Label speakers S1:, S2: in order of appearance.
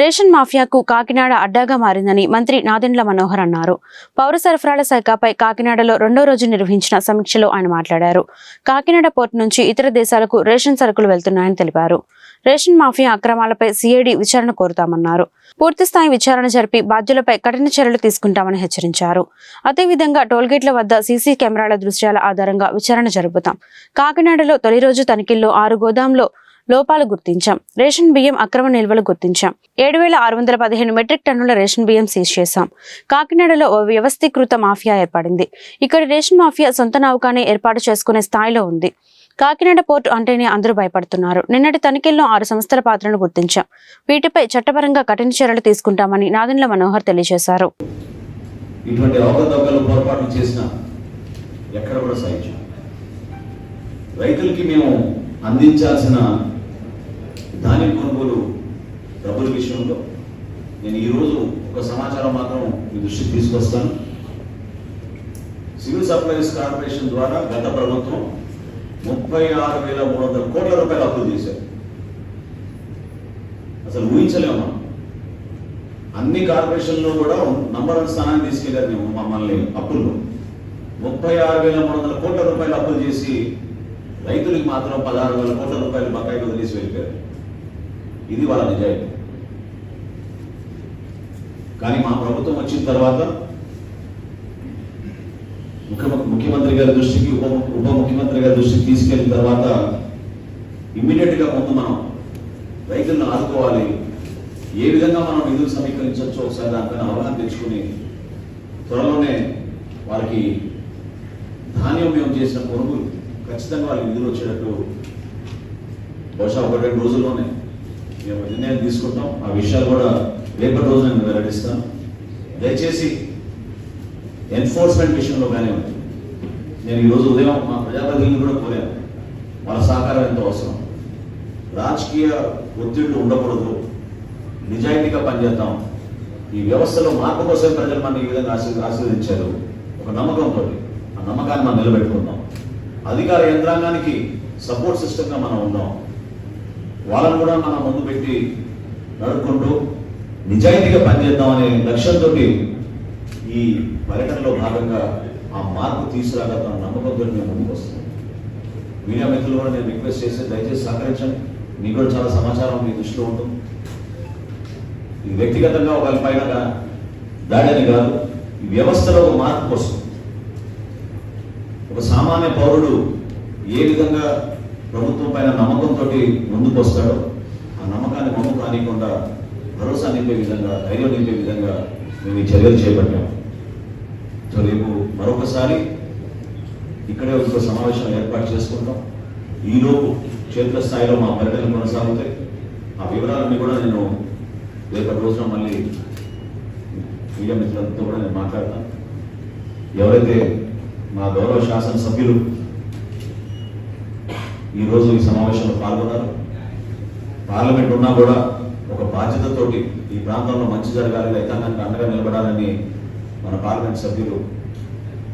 S1: Ration మాఫియాకు Kakinada అడ్డాగా మారిందని మంత్రి నాదెండ్ల మనోహర్ అన్నారు. పౌర సరఫరాల శాఖపై కాకినాడలో రెండో రోజు నిర్వహించిన సమీక్షలో ఆయన మాట్లాడారు. కాకినాడ పోర్టు నుంచి ఇతర దేశాలకు రేషన్ సరుకులు వెళ్తున్నాయని తెలిపారు. రేషన్ మాఫియా అక్రమాలపై సిఐడి విచారణ కోరుతామన్నారు. పూర్తిస్థాయి విచారణ జరిపి బాధ్యులపై కఠిన చర్యలు తీసుకుంటామని హెచ్చరించారు. అదేవిధంగా టోల్గేట్ల వద్ద సీసీ కెమెరాల దృశ్యాల ఆధారంగా విచారణ జరుపుతాం. కాకినాడలో తొలి రోజు తనిఖీల్లో ఆరు గోదాంలో లోపాలు గుర్తించాం. రేషన్ బియ్యం అక్రమ నిల్వలు గుర్తించాం. ఏడు వేల ఆరు వందల పదిహేను మెట్రిక్ టన్నుల రేషన్ బియ్యం సీజ్ చేశాం. కాకినాడలో ఓ వ్యవస్థీకృత మాఫియా ఏర్పడింది. ఇక్కడి రేషన్ మాఫియా సొంత నౌకానే ఏర్పాటు చేసుకునే స్థాయిలో ఉంది. కాకినాడ పోర్టు అంటేనే అందరూ భయపడుతున్నారు. నిన్నటి తనిఖీల్లో ఆరు సంస్థల పాత్రను గుర్తించాం. వీటిపై చట్టపరంగా కఠిన చర్యలు తీసుకుంటామని నాదెండ్ల మనోహర్ తెలియజేశారు.
S2: ఇటువంటి అవకతవకలు పొరపాట్లు చేసిన ఎక్కడ కూడా సహించాం రైతులకి మేము అందించాల్సిన ధాన్యం కొనుగోలు డబ్బుల విషయంలో. నేను ఈరోజు ఒక సమాచారం మాత్రం మీ దృష్టికి తీసుకొస్తాను. సివిల్ సప్లైస్ కార్పొరేషన్ ద్వారా గత ప్రభుత్వం ముప్పై ఆరు వేల మూడు వందల కోట్ల రూపాయలు అప్పులు చేశారు. అసలు ఊహించలేము మనం. అన్ని కార్పొరేషన్లో కూడా నంబర్ వన్ స్థానాన్ని తీసుకెళ్ళారు మేము మమ్మల్ని అప్పుల్లో. ముప్పై ఆరు వేల మూడు వందల కోట్ల రూపాయలు అప్పులు చేసి రైతులకు మాత్రం పదహారు వేల కోట్ల రూపాయలు బకాయిలు వదిలేసి వెళ్ళిపోయారు. ఇది వాళ్ళ నిజాయితీ. కానీ మా ప్రభుత్వం వచ్చిన తర్వాత ముఖ్య ముఖ్యమంత్రి గారి దృష్టికి ఉప ఉప ముఖ్యమంత్రి గారి దృష్టికి తీసుకెళ్ళిన తర్వాత ఇమ్మీడియట్గా ముందు మనం రైతులను ఆదుకోవాలి. ఏ విధంగా మనం నిధులు సమీకరించవచ్చో ఒకసారి దానిపైన అవగాహన తెచ్చుకుని త్వరలోనే వారికి ధాన్యం మేము చేసిన కొనుగోలు ఖచ్చితంగా వాళ్ళకి నిధులు వచ్చేటట్టు బహుశా ఒక రెండు రోజుల్లోనే మేము నిర్ణయం తీసుకుంటాం. ఆ విషయాలు కూడా రేపటి రోజు నేను వెల్లడిస్తాను దయచేసి ఎన్ఫోర్స్మెంట్ విషయంలో కానివ్వండి నేను ఈరోజు ఉదయం మా ప్రజాప్రతినిధులు కూడా కోరాను. వాళ్ళ సహకారం ఎంతో అవసరం. రాజకీయ ఒత్తిళ్ళు ఉండకూడదు. నిజాయితీగా పనిచేద్దాం ఈ వ్యవస్థలో మార్పు కోసం ప్రజలు మన ఈ విధంగా ఆశీర్వదించారు. ఒక నమ్మకంతో ఆ నమ్మకాన్ని మనం నిలబెట్టుకుందాం. అధికార యంత్రాంగానికి సపోర్ట్ సిస్టమ్గా మనం ఉన్నాం. వాళ్ళని కూడా మనం ముందు పెట్టి నడుపుకుంటూ నిజాయితీగా పనిచేద్దాం అనే లక్ష్యంతో ఈ పర్యటనలో భాగంగా ఆ మార్పు తీసుకురాగల నమ్మకంతో మేము ముందుకు వస్తున్నాం. మీడియా మిత్రులు కూడా నేను రిక్వెస్ట్ చేస్తే దయచేసి సహకరించండి. మీకు కూడా చాలా సమాచారం మీ దృష్టిలో ఉంటుంది. ఇది వ్యక్తిగతంగా ఒకరి పైన దాడని కాదు ఈ వ్యవస్థలో ఒక మార్పు కోసం. ఒక సామాన్య పౌరుడు ఏ విధంగా ప్రభుత్వం పైన నమ్మకంతో ముందుకు వస్తాడో. ఆ నమ్మకాన్ని ముందు కానికుండా భరోసా నింపే విధంగా ధైర్యం నింపే విధంగా మేము ఈ చర్యలు చేపట్టాము సో రేపు మరొకసారి ఇక్కడే ఒక సమావేశం ఏర్పాటు చేసుకుంటాం. ఈలోపు క్షేత్రస్థాయిలో మా పర్యటనలు కొనసాగుతాయి. ఆ వివరాలన్నీ కూడా నేను రేపటి రోజున మళ్ళీ మీడియా మిత్రులతో కూడా నేను మాట్లాడతాను. ఎవరైతే మా గౌరవ శాసనసభ్యులు ఈరోజు ఈ సమావేశంలో పాల్గొన్నారు. పార్లమెంట్ ఉన్నా కూడా ఒక బాధ్యతతోటి ఈ ప్రాంతంలో మంచి జరగాలి రైతాంగానికి అండగా నిలబడాలని మన పార్లమెంట్ సభ్యులు